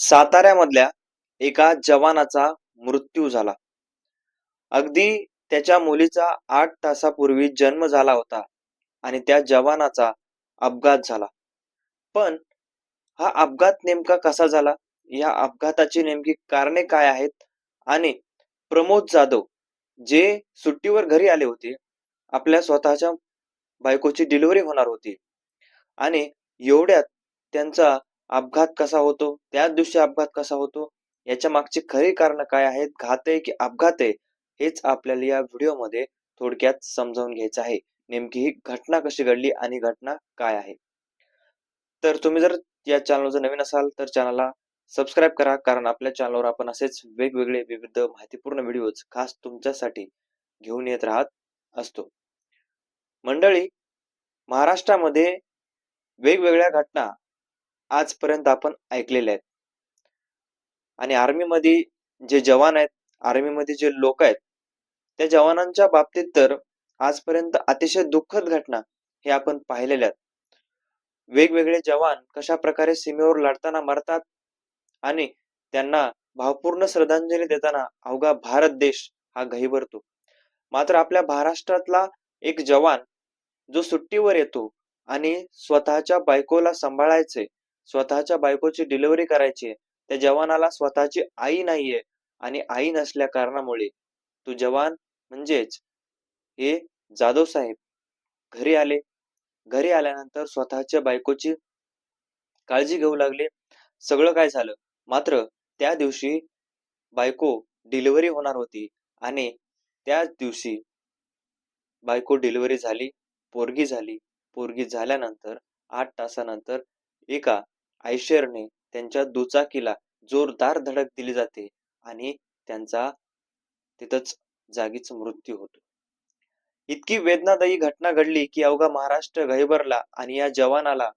साताऱ्यामधल्या एका जवानाचा मृत्यू झाला. अगदी त्याच्या मुलीचा आठ तासापूर्वी जन्म झाला होता आणि त्या जवानाचा अपघात झाला. पण हा अपघात नेमका कसा झाला? या अपघाताची नेमकी कारणे काय आहेत? आणि प्रमोद जाधव जे सुट्टीवर घरी आले होते आपल्या स्वतःच्या बायकोची डिलिव्हरी होणार होती. आणि एवढ्यात त्यांचा अपघात कसा होतो? त्याच दिवशी अपघात कसा होतो? याच्या मागची खरी कारण काय आहेत? घात आहे की अपघात आहे? हेच आपल्याला या व्हिडिओमध्ये थोडक्यात समजावून घ्यायचं आहे. नेमकी ही घटना कशी घडली आणि घटना काय आहे? तर तुम्ही जर या चॅनलवर जर नवीन असाल तर चॅनलला सबस्क्राईब करा. कारण आपल्या चॅनलवर आपण असेच वेगवेगळे विविध माहितीपूर्ण व्हिडिओज खास तुमच्यासाठी घेऊन येत राहत असतो. मंडळी महाराष्ट्रामध्ये वेगवेगळ्या घटना आजपर्यंत आपण ऐकलेल्या आहेत. आणि आर्मीमध्ये जे जवान आहेत आर्मीमध्ये जे लोक आहेत त्या जवानांच्या बाबतीत तर आजपर्यंत अतिशय दुःखद घटना हे आपण पाहिलेल्या आहेत. वेगवेगळे जवान कशा प्रकारे सीमेवर लढताना मरतात आणि त्यांना भावपूर्ण श्रद्धांजली देताना अवघा भारत देश हा घहीभरतो मात्र आपल्या महाराष्ट्रातला एक जवान जो सुट्टीवर येतो आणि स्वतःच्या बायकोला सांभाळायचे स्वतःच्या बायकोची डिलिव्हरी करायची त्या जवानाला स्वतःची आई नाहीये आणि आई नसल्या कारणामुळे तो जवान म्हणजेच हे जाधव साहेब घरी आले. घरी आल्यानंतर स्वतःच्या बायकोची काळजी घेऊ लागले. सगळं काय झालं? मात्र त्या दिवशी बायको डिलिव्हरी होणार होती आणि त्याच दिवशी बायको डिलिव्हरी झाली पोरगी झाली. पोरगी झाल्यानंतर आठ तासानंतर एका आयशरने त्यांच्या दुचाकीला जोरदार धडक दिली जाते आणि त्यांचा तिथंच जागीच मृत्यू होतो. इतकी वेदनादायी घटना घडली की अवघा महाराष्ट्र गहिबरला आणि या जवानाला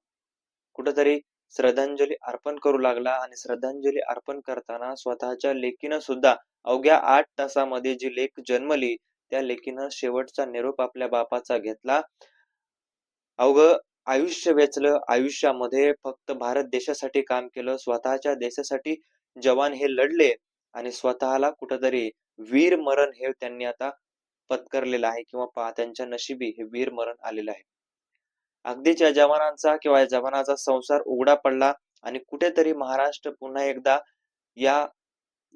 कुठंतरी श्रद्धांजली अर्पण करू लागला आणि श्रद्धांजली अर्पण करताना स्वतःच्या लेखीनं सुद्धा अवघ्या आठ तासामध्ये जी लेख जन्मली त्या लेखीनं शेवटचा निरोप आपल्या बापाचा घेतला. अवघ आयुष्य वेचलं आयुष्यामध्ये फक्त भारत देशासाठी काम केलं स्वतःच्या देशासाठी जवान हे लढले आणि स्वतःला कुठंतरी वीर मरण हे त्यांनी आता पत्करलेलं आहे किंवा पहा त्यांच्या नशिबी हे वीर मरण आलेलं आहे. अगदीच या जवानांचा किंवा या जवानाचा संसार उघडा पडला आणि कुठेतरी महाराष्ट्र पुन्हा एकदा या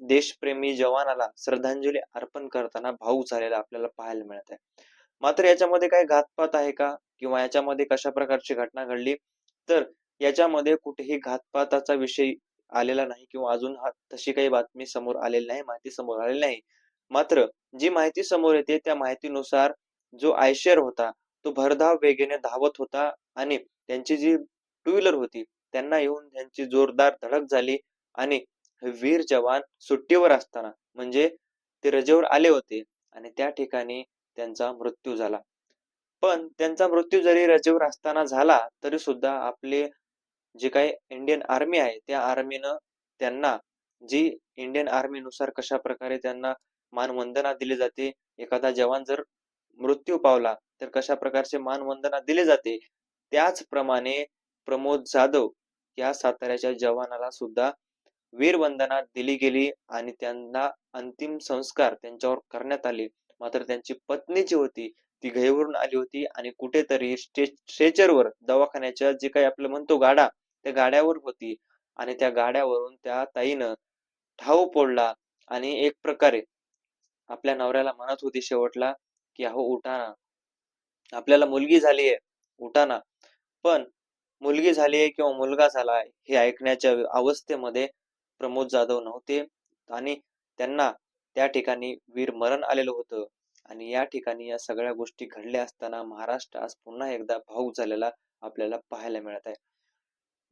देशप्रेमी जवानाला श्रद्धांजली अर्पण करताना भाऊ झालेला आपल्याला पाहायला मिळत आहे मात्र याच्यामध्ये काही घातपात आहे का? किंवा याच्यामध्ये कशा प्रकारची घटना घडली तर याच्यामध्ये कुठेही घातपाताचा विषय आलेला नाही किंवा अजून तशी काही बातमी समोर आलेली नाही माहिती समोर आलेली नाही. मात्र जी माहिती समोर येते त्या माहितीनुसार जो आयशर होता तो भरधाव वेगेने धावत होता आणि त्यांची जी टू व्हीलर होती त्यांना येऊन त्यांची जोरदार धडक झाली आणि वीर जवान सुट्टीवर असताना म्हणजे ते रजेवर आले होते आणि त्या ठिकाणी त्यांचा मृत्यू झाला. पण त्यांचा मृत्यू जरी रजेवर असताना झाला तरी सुद्धा आपले जे काही इंडियन आर्मी आहे त्या आर्मीनं त्यांना जी इंडियन आर्मी नुसार कशा प्रकारे त्यांना मानवंदना दिली जाते एखादा जवान जर मृत्यू पावला तर कशा प्रकारचे मानवंदना दिले जाते त्याचप्रमाणे प्रमोद जाधव या साताऱ्याच्या जवानाला सुद्धा वीरवंदना दिली गेली आणि त्यांना अंतिम संस्कार त्यांच्यावर करण्यात आले. मात्र त्यांची पत्नी जी होती ती घाईवरून आली होती आणि कुठेतरी स्ट्रेचरवर दवाखान्याच्या जे काही आपलं म्हणतो गाडा त्या गाड्यावर होती. आणि त्या गाड्यावरून त्या ताईनं ठाव पोडला आणि एक प्रकारे आपल्या नवऱ्याला म्हणत होती शेवटला की अहो उठाना आपल्याला मुलगी झालीये उठाना पण मुलगी झालीये किंवा मुलगा झालाय हे ऐकण्याच्या अवस्थेमध्ये प्रमोद जाधव नव्हते आणि त्यांना त्या ठिकाणी वीर मरण आलेलं होतं. आणि या ठिकाणी या सगळ्या गोष्टी घडल्या असताना महाराष्ट्र आज पुन्हा एकदा भाऊक झालेला आपल्याला पाहायला मिळत आहे.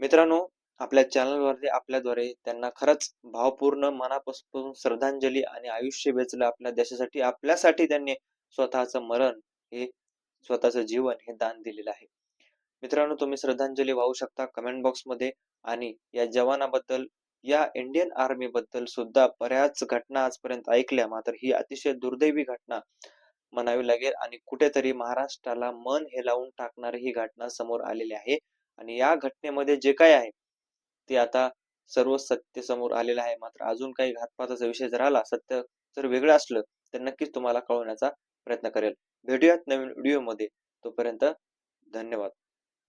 मित्रांनो आपल्या चॅनलवरती आपल्याद्वारे त्यांना खरंच भावपूर्ण मनापासून श्रद्धांजली आणि आयुष्य वेचलं आपल्या देशासाठी आपल्यासाठी त्यांनी स्वतःचं मरण हे स्वतःचं जीवन हे दान दिलेलं आहे. मित्रांनो तुम्ही श्रद्धांजली वाहू शकता कमेंट बॉक्समध्ये आणि या जवानाबद्दल या इंडियन आर्मी बद्दल सुद्धा बऱ्याच घटना आजपर्यंत ऐकल्या. मात्र ही अतिशय दुर्दैवी घटना म्हणावी लागेल आणि कुठेतरी महाराष्ट्राला मन हे लावून टाकणारी ही घटना समोर आलेली आहे. आणि या घटनेमध्ये जे काय आहे ते आता सर्व सत्य समोर आलेलं आहे. मात्र अजून काही घातपाताचा विषय जर आला सत्य जर वेगळं असलं तर नक्कीच तुम्हाला कळवण्याचा प्रयत्न करेल. भेटूयात नवीन व्हिडिओमध्ये तोपर्यंत धन्यवाद.